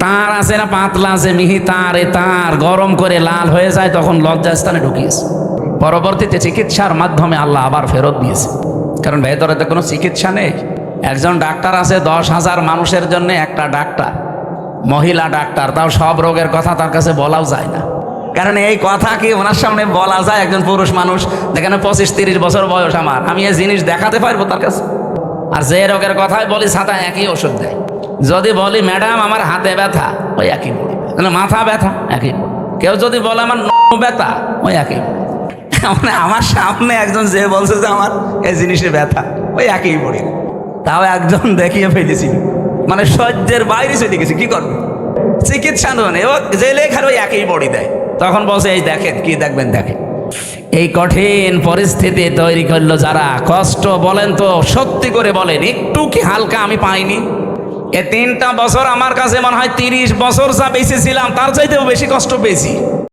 তার আছে না, পাতলা আছে, মিহি তার তার, গরম করে লাল হয়ে যায়, তখন লজ্জাস্থানে ঢুকিয়েছে। পরবর্তীতে চিকিৎসার মাধ্যমে আল্লাহ আবার ফেরত দিয়েছে। কারণ ভেতরে তো কোনো চিকিৎসা নেই। একজন ডাক্তার আছে, দশ হাজার মানুষের জন্য একটা ডাক্তার, মহিলা ডাক্তার, তাও সব রোগের কথা তার কাছে বলাও যায় না। কারণ এই কথা কি ওনার সামনে বলা যায়? একজন পুরুষ মানুষ, দেখেন পঁচিশ তিরিশ বছর বয়স আমার, আমি এই জিনিস দেখাতে পারব তার কাছে? আর যে রোগের কথাই বলি ছাতা একই ওষুধ দেয়। যদি বলি, ম্যাডাম, আমার হাতে ব্যথা, ওই একই বলি। মানে মাথা ব্যথা, একই কেউ যদি বলে, আমার ব্যথা, ওই একই মানে আমার সামনে একজন যে বলছে যে আমার এই জিনিসের ব্যথা, ওই একই পড়ি তাও একজন দেখিয়ে ফেলেছি। মানে সহ্যের বাইরে চলে গেছে, কি করবে? চিকিৎসা নয় এবার যে লেখার ওই একই বডি দেয়। তখন বলছে, এই দেখেন, কি দেখবেন, দেখেন। এই কঠিন পরিস্থিতি তৈরি করল যারা। কষ্ট বলেন তো, সত্যি করে বলেন, একটু কি হালকা আমি পাইনি? এ তিনটা বছর আমার কাছে মনে হয় তিরিশ বছর যা বেশি ছিলাম তার চাইতেও বেশি কষ্ট পেয়েছি।